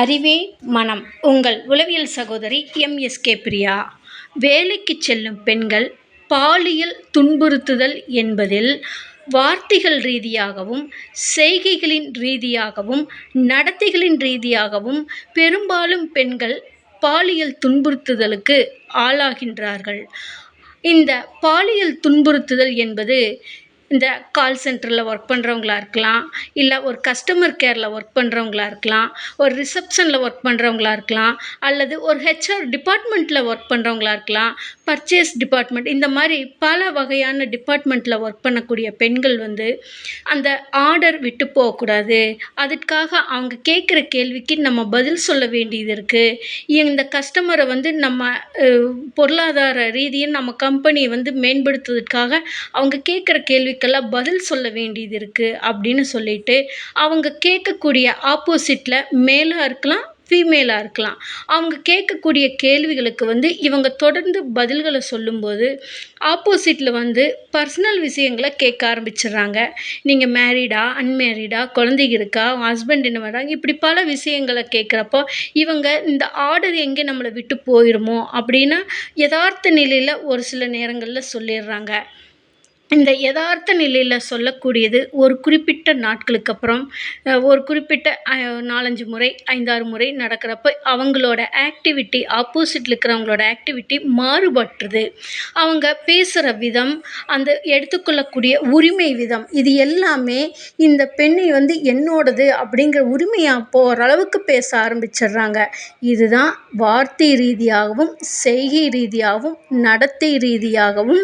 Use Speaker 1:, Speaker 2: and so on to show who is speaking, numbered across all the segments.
Speaker 1: அறிவே மனம். உங்கள் உளவியல் சகோதரி எம்எஸ்கே பிரியா. வேலைக்கு செல்லும் பெண்கள் பாலியல் துன்புறுத்துதல் என்பதில் வார்த்தைகள் ரீதியாகவும் செய்கைகளின் ரீதியாகவும் நடத்தைகளின் ரீதியாகவும் பெரும்பாலும் பெண்கள் பாலியல் துன்புறுத்துதலுக்கு ஆளாகின்றார்கள். இந்த பாலியல் துன்புறுத்துதல் என்பது இந்த கால் சென்டரில் ஒர்க் பண்ணுறவங்களா இருக்கலாம் இல்லை ஒரு கஸ்டமர் கேரில் ஒர்க் பண்ணுறவங்களா இருக்கலாம் ஒரு ரிசப்ஷனில் ஒர்க் பண்ணுறவங்களா இருக்கலாம் அல்லது ஒரு ஹெச்ஆர் டிபார்ட்மெண்ட்டில் ஒர்க் பண்ணுறவங்களா இருக்கலாம் பர்ச்சேஸ் டிபார்ட்மெண்ட் இந்த மாதிரி பல வகையான டிபார்ட்மெண்ட்டில் ஒர்க் பண்ணக்கூடிய பெண்கள் வந்து அந்த ஆர்டர் விட்டு போகக்கூடாது. அதற்காக அவங்க கேட்குற கேள்விக்கு நம்ம பதில் சொல்ல வேண்டியது இருக்குது இந்த கஸ்டமரை வந்து நம்ம பொருளாதார ரீதியாக நம்ம கம்பெனியை வந்து மேம்படுத்துவதற்காக அவங்க கேட்குற கேள்விக்கெல்லாம் பதில் சொல்ல வேண்டியது இருக்குது அப்படின்னு சொல்லிட்டு அவங்க கேட்கக்கூடிய ஆப்போசிட்டில் மேலாக இருக்கலாம் ஃபீமேலாக இருக்கலாம். அவங்க கேட்கக்கூடிய கேள்விகளுக்கு வந்து இவங்க தொடர்ந்து பதில்களை சொல்லும்போது ஆப்போசிட்டில் வந்து பர்சனல் விஷயங்களை கேட்க ஆரம்பிச்சிடுறாங்க. நீங்கள் மேரீடா அன்மேரீடா குழந்தைங்க இருக்கா ஹஸ்பண்ட் என்ன பண்ணுறாங்க இப்படி பல விஷயங்களை கேட்குறப்போ இவங்க இந்த ஆர்டர் எங்கே நம்மளை விட்டு போயிடுமோ அப்படின்னு யதார்த்த நிலையில் ஒரு சில நேரங்களில் சொல்லிடுறாங்க. இந்த யதார்த்த நிலையில் சொல்லக்கூடியது ஒரு குறிப்பிட்ட நாட்களுக்கு அப்புறம் ஒரு குறிப்பிட்ட நாலஞ்சு முறை ஐந்தாறு முறை நடக்கிறப்ப அவங்களோட ஆக்டிவிட்டி ஆப்போசிட்டில் இருக்கிறவங்களோட ஆக்டிவிட்டி மாறுபட்டுருது. அவங்க பேசுகிற விதம் அந்த எடுத்துக்கொள்ளக்கூடிய உரிமை விதம் இது எல்லாமே இந்த பெண்ணை வந்து என்னோடது அப்படிங்கிற உரிமையாக போகிற அளவுக்கு பேச ஆரம்பிச்சிடுறாங்க. இதுதான் வார்த்தை ரீதியாகவும் செய்கை ரீதியாகவும் நடத்தை ரீதியாகவும்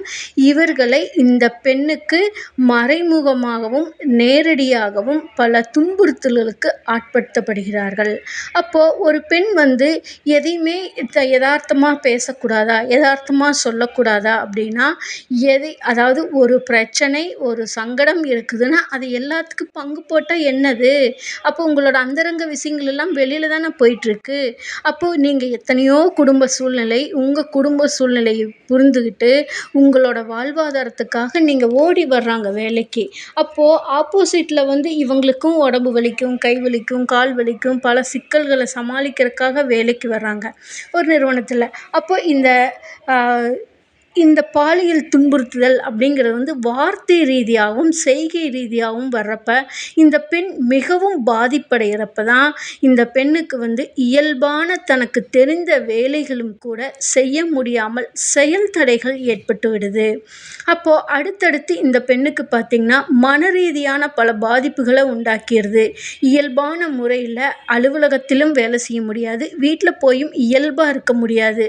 Speaker 1: இவர்களை இந்த பெண்ணுக்கு மறைமுகமாகவும் நேரடியாகவும் பல துன்புறுத்தல்களுக்கு ஆட்படுத்தப்படுகிறார்கள். அப்போது ஒரு பெண் வந்து எதையுமே யதார்த்தமாக பேசக்கூடாதா? யதார்த்தமாக சொல்லக்கூடாதா? அப்படின்னா எதை அதாவது ஒரு பிரச்சனை ஒரு சங்கடம் இருக்குதுன்னா அது எல்லாத்துக்கும் பங்கு போட்டால் என்னது? அப்போ உங்களோட அந்தரங்க விஷயங்கள் எல்லாம் வெளியில் தானே போயிட்டுருக்கு. அப்போது நீங்கள் எத்தனையோ குடும்ப சூழ்நிலை உங்கள் குடும்ப சூழ்நிலையை புரிந்துக்கிட்டு உங்களோட வாழ்வாதாரத்துக்காக நீங்கள் ஓடி வர்றாங்க வேலைக்கு. அப்போது ஆப்போசிட்டில் வந்து இவங்களுக்கும் உடம்பு வலிக்கும் கை வலிக்கும் கால் வலிக்கும் பல சிக்கல்களை சமாளிக்கிறதுக்காக வேலைக்கு வர்றாங்க ஒரு நிறுவனத்தில். அப்போது இந்த இந்த பாலியல் துன்புறுத்துதல் அப்படிங்கிறது வந்து வார்த்தை ரீதியாகவும் செய்கை ரீதியாகவும் வர்றப்ப இந்த பெண் மிகவும் பாதிப்படைகிறப்ப தான் இந்த பெண்ணுக்கு வந்து இயல்பான தனக்கு தெரிந்த வேலைகளும் கூட செய்ய முடியாமல் செயல் தடைகள் ஏற்பட்டு விடுது. அப்போது அடுத்தடுத்து இந்த பெண்ணுக்கு பார்த்திங்கன்னா மன ரீதியான பல பாதிப்புகளை உண்டாக்கிடுது. இயல்பான முறையில் அலுவலகத்திலும் வேலை செய்ய முடியாது. வீட்டில் போயும் இயல்பாக இருக்க முடியாது.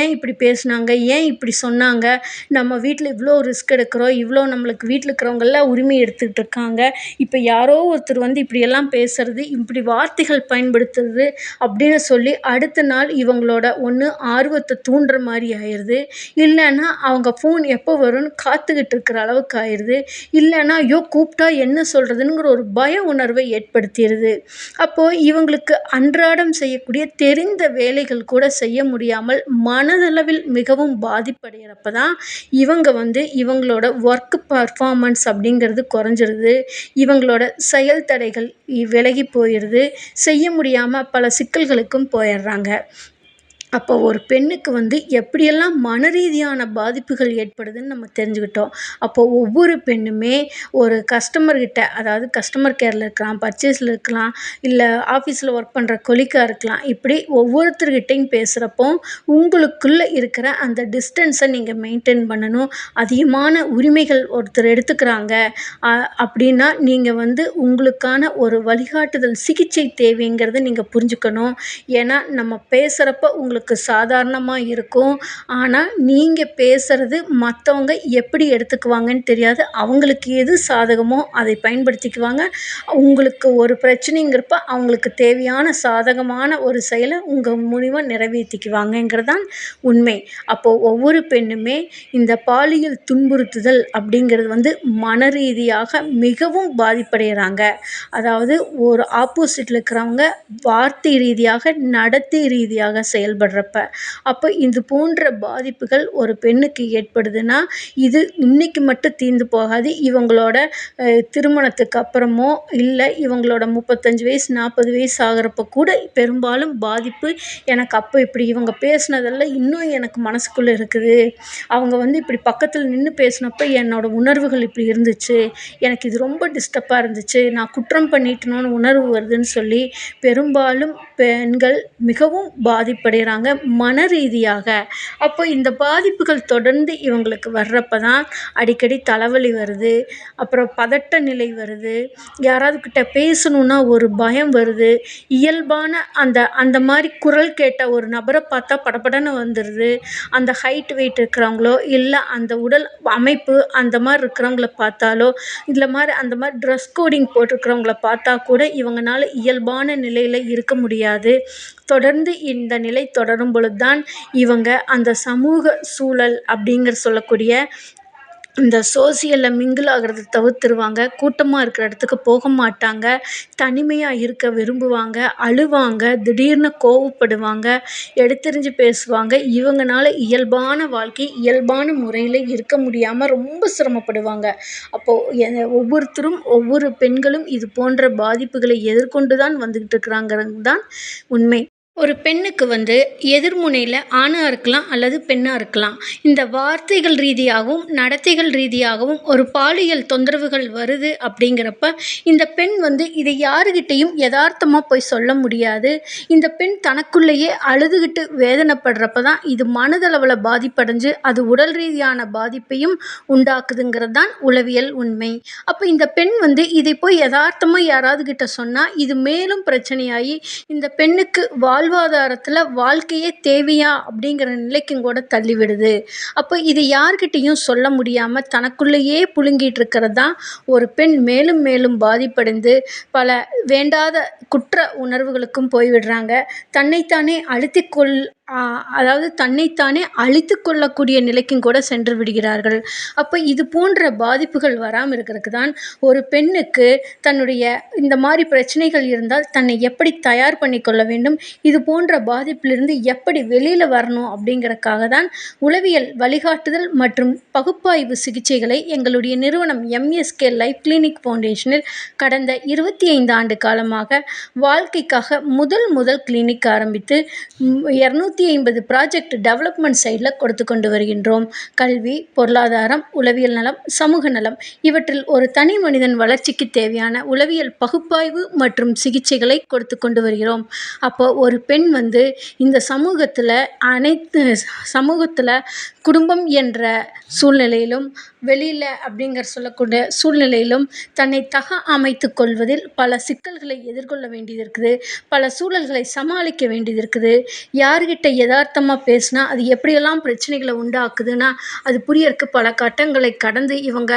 Speaker 1: ஏன் இப்படி பேசுனாங்க? ஏன் இப்படி சொன்னாங்க? சொன்னாங்க நம்ம வீட்டில் இவ்வளோ ரிஸ்க் எடுக்கிறோம் இவ்வளோ நம்மளுக்கு வீட்டில் இருக்கிறவங்கெல்லாம் உரிமை எடுத்துக்கிட்டு இருக்காங்க. இப்போ யாரோ ஒருத்தர் வந்து இப்படியெல்லாம் பேசுகிறது இப்படி வார்த்தைகள் பயன்படுத்துறது அப்படின்னு சொல்லி அடுத்த நாள் இவங்களோட ஒன்று ஆர்வத்தை தூண்டுற மாதிரி ஆயிடுது இல்லைன்னா அவங்க ஃபோன் எப்போ வரும்னு காத்துக்கிட்டு இருக்கிற அளவுக்கு ஆயிடுது இல்லைன்னா ஐயோ கூப்பிட்டா என்ன சொல்கிறதுங்கிற ஒரு பய உணர்வை ஏற்படுத்திடுது அப்போது இவங்களுக்கு அன்றாடம் செய்யக்கூடிய தெரிந்த வேலைகள் கூட செய்ய முடியாமல் மனதளவில் மிகவும் பாதிப்படைகிற அப்படிங்கிறப்ப தான் இவங்க வந்து இவங்களோட ஒர்க் பர்ஃபார்மன்ஸ் அப்படிங்கிறது குறைஞ்சிருது. இவங்களோட செயல் தடைகள் விலகி போயிடுது செய்ய முடியாமல் பல சிக்கல்களுக்கும் போயிடுறாங்க. அப்போ ஒரு பெண்ணுக்கு வந்து எப்படியெல்லாம் மன ரீதியான பாதிப்புகள் ஏற்படுதுன்னு நம்ம தெரிஞ்சுக்கிட்டோம். அப்போ ஒவ்வொரு பெண்ணுமே ஒரு கஸ்டமர்கிட்ட அதாவது கஸ்டமர் கேரில் இருக்கலாம் பர்ச்சேஸில் இருக்கலாம் இல்லை ஆஃபீஸில் ஒர்க் பண்ணுற கொலிக்காக இருக்கலாம் இப்படி ஒவ்வொருத்தர்கிட்டையும் பேசுகிறப்போ உங்களுக்குள்ளே இருக்கிற அந்த டிஸ்டன்ஸை நீங்கள் மெயின்டைன் பண்ணணும். அதிகமான உரிமைகள் ஒருத்தர் எடுத்துக்கிறாங்க அப்படின்னா நீங்கள் வந்து உங்களுக்கான ஒரு வழிகாட்டுதல் சிகிச்சை தேவைங்கிறத நீங்கள் புரிஞ்சுக்கணும். ஏன்னா நம்ம பேசுகிறப்ப உங்களுக்கு உங்களுக்கு சாதாரணமாக இருக்கும். ஆனால் நீங்கள் பேசுகிறது மற்றவங்க எப்படி எடுத்துக்குவாங்கன்னு தெரியாது. அவங்களுக்கு எது சாதகமோ அதை பயன்படுத்திக்குவாங்க. உங்களுக்கு ஒரு பிரச்சனைங்கிறப்ப அவங்களுக்கு தேவையான சாதகமான ஒரு செயலை உங்கள் மூலிமா நிறைவேற்றிக்குவாங்கங்கிறதான் உண்மை. அப்போது ஒவ்வொரு பெண்ணுமே இந்த பாலியல் துன்புறுத்துதல் அப்படிங்கிறது வந்து மன ரீதியாக மிகவும் பாதிப்படைகிறாங்க. அதாவது ஒரு ஆப்போசிட்டில் இருக்கிறவங்க வார்த்தை ரீதியாக நடத்தை ரீதியாக செயல்படுறாங்க. வேதனைப்படுறப்ப அப்போ இது போன்ற பாதிப்புகள் ஒரு பெண்ணுக்கு ஏற்படுதுன்னா இது இன்னைக்கு மட்டும் தீர்ந்து போகாது. இவங்களோட திருமணத்துக்கு அப்புறமோ இல்லை இவங்களோட முப்பத்தஞ்சு வயசு நாற்பது வயசு ஆகிறப்ப கூட பெரும்பாலும் பாதிப்பு எனக்கு அப்போ இப்படி இவங்க பேசினதெல்லாம் இன்னும் எனக்கு மனசுக்குள்ளே இருக்குது. அவங்க வந்து இப்படி பக்கத்தில் நின்று பேசினப்ப என்னோட உணர்வுகள் இப்படி இருந்துச்சு. எனக்கு இது ரொம்ப டிஸ்டர்பாக இருந்துச்சு. நான் குற்றம் பண்ணிட்டேனோன்னு உணர்வு வருதுன்னு சொல்லி பெரும்பாலும் பெண்கள் மிகவும் பாதிப்படைகிறாங்க மன ரீதியாக அப்போ இந்த பாதிப்புகள் தொடர்ந்து இவங்களுக்கு வர்றப்ப தான் அடிக்கடி தலைவலி வருது அப்புறம் பதட்ட நிலை வருது. யாராவது கிட்ட பேசணுன்னா ஒரு பயம் வருது. இயல்பான அந்த அந்த மாதிரி குரல் கேட்ட ஒரு நபரை பார்த்தா படபடன்னு வந்துடுது அந்த ஹைட் வெயிட் இருக்கிறவங்களோ இல்லை அந்த உடல் அமைப்பு அந்த மாதிரி இருக்கிறவங்கள பார்த்தாலோ இதில் மாதிரி அந்த மாதிரி ட்ரெஸ் கோடிங் போட்டிருக்கிறவங்கள பார்த்தா கூட இவங்களால இயல்பான நிலையில் இருக்க முடியாது. தொடர்ந்து இந்த நிலை தொடரும் பொழுது தான் இவங்க அந்த சமூக சூழல் அப்படிங்கிற சொல்லக்கூடிய இந்த சோசியலில் மிங்கிள் ஆகிறத தவிர்த்துருவாங்க. கூட்டமாக இருக்கிற இடத்துக்கு போக மாட்டாங்க. தனிமையாக இருக்க விரும்புவாங்க. அழுவாங்க. திடீர்னு கோவப்படுவாங்க. எடுத்தெறிஞ்சு பேசுவாங்க. இவங்கனால இயல்பான வாழ்க்கை இயல்பான முறையில் இருக்க முடியாமல் ரொம்ப சிரமப்படுவாங்க. அப்போது ஒவ்வொருத்தரும் ஒவ்வொரு பெண்களும் இது போன்ற பாதிப்புகளை எதிர்கொண்டு தான் வந்துக்கிட்டு இருக்கிறாங்கிறது தான் உண்மை. ஒரு பெண்ணுக்கு வந்து எதிர்முனையில் ஆணாக இருக்கலாம் அல்லது பெண்ணாக இருக்கலாம். இந்த வார்த்தைகள் ரீதியாகவும் நடத்தைகள் ரீதியாகவும் ஒரு பாலியல் தொந்தரவுகள் வருது அப்படிங்கிறப்ப இந்த பெண் வந்து இதை யாருக்கிட்டேயும் யதார்த்தமாக போய் சொல்ல முடியாது. இந்த பெண் தனக்குள்ளேயே அழுதுகிட்டு வேதனைப்படுறப்ப தான் இது மனதளவில் பாதிப்படைஞ்சு அது உடல் ரீதியான பாதிப்பையும் உண்டாக்குதுங்கிறது தான் உளவியல் உண்மை. அப்போ இந்த பெண் வந்து இதை போய் யதார்த்தமாக யாராவது கிட்ட சொன்னால் இது மேலும் பிரச்சனையாகி இந்த பெண்ணுக்கு வாழ் வாழ்வாதாரத்தில் வாழ்க்கையே தேவையா அப்படிங்கிற நிலைக்கும் கூட தள்ளிவிடுது. அப்போ இது யார்கிட்டேயும் சொல்ல முடியாமல் தனக்குள்ளேயே புழுங்கிட்டு இருக்கிறது தான் ஒரு பெண் மேலும் மேலும் பாதிப்படைந்து பல வேண்டாத குற்ற உணர்வுகளுக்கும் போய்விடுறாங்க. தன்னைத்தானே அழுத்திக்கொள் அதாவது தன்னைத்தானே அழித்து கொள்ளக்கூடிய நிலைக்கும் கூட சென்று விடுகிறார்கள். அப்போ இது போன்ற பாதிப்புகள் வராமல் இருக்கிறதுக்கு தான் ஒரு பெண்ணுக்கு தன்னுடைய இந்த மாதிரி பிரச்சனைகள் இருந்தால் தன்னை எப்படி தயார் பண்ணி கொள்ள வேண்டும்? இது போன்ற பாதிப்பிலிருந்து எப்படி வெளியில் வரணும் அப்படிங்கிறக்காக தான் உளவியல் வழிகாட்டுதல் மற்றும் பகுப்பாய்வு சிகிச்சைகளை எங்களுடைய நிறுவனம் எம்எஸ்கே லைஃப் கிளினிக் ஃபவுண்டேஷனில் கடந்த இருபத்தி ஐந்து ஆண்டு காலமாக வாழ்க்கைக்காக முதல் முதல் கிளினிக் ஆரம்பித்து இரநூத்தி நூற்றி ஐம்பது ப்ராஜெக்ட் டெவலப்மெண்ட் சைடில் கொடுத்து கொண்டு வருகின்றோம். கல்வி பொருளாதாரம் உளவியல் நலம் சமூக நலம் இவற்றில் ஒரு தனி மனிதன் வளர்ச்சிக்கு தேவையான உளவியல் பகுப்பாய்வு மற்றும் சிகிச்சைகளை கொடுத்து கொண்டு வருகிறோம். அப்போ ஒரு பெண் வந்து இந்த சமூகத்தில் அனைத்து சமூகத்தில் குடும்பம் என்ற சூழ்நிலையிலும் வெளியில் அப்படிங்கிற சொல்லக்கூடிய சூழ்நிலையிலும் தன்னை தக அமைத்து கொள்வதில் பல சிக்கல்களை எதிர்கொள்ள வேண்டியது இருக்குது. பல சூழல்களை சமாளிக்க வேண்டியது இருக்குது. யார்கிட்ட யதார்த்தமாக பேசினா அது எப்படியெல்லாம் பிரச்சனைகளை உண்டாக்குதுன்னா அது புரியறதுக்கு பல கட்டங்களை கடந்து இவங்க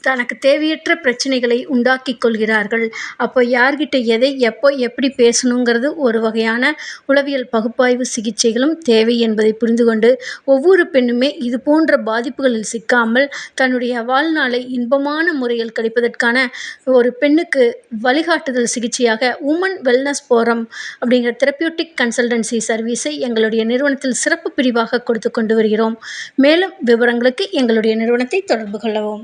Speaker 1: தனக்கு தேவையற்ற பிரச்சனைகளை உண்டாக்கி கொள்கிறார்கள். அப்போ யார்கிட்ட எதை எப்போ எப்படி பேசணுங்கிறது ஒரு வகையான உளவியல் பகுப்பாய்வு சிகிச்சைகளும் தேவை என்பதை புரிந்து கொண்டு ஒவ்வொரு பெண்ணுமே இது போன்ற பாதிப்புகளில் சிக்காமல் தன்னுடைய வாழ்நாளை இன்பமான முறையில் கழிப்பதற்கான ஒரு பெண்ணுக்கு வழிகாட்டுதல் சிகிச்சையாக உமன் வெல்னஸ் போரம் அப்படிங்கிற தெரப்பியூட்டிக் கன்சல்டன்சி சர்வீஸை எங்களுடைய நிறுவனத்தில் சிறப்பு பிரிவாக கொடுத்து கொண்டு வருகிறோம். மேலும் விவரங்களுக்கு எங்களுடைய நிறுவனத்தை தொடர்பு கொள்ளவும்.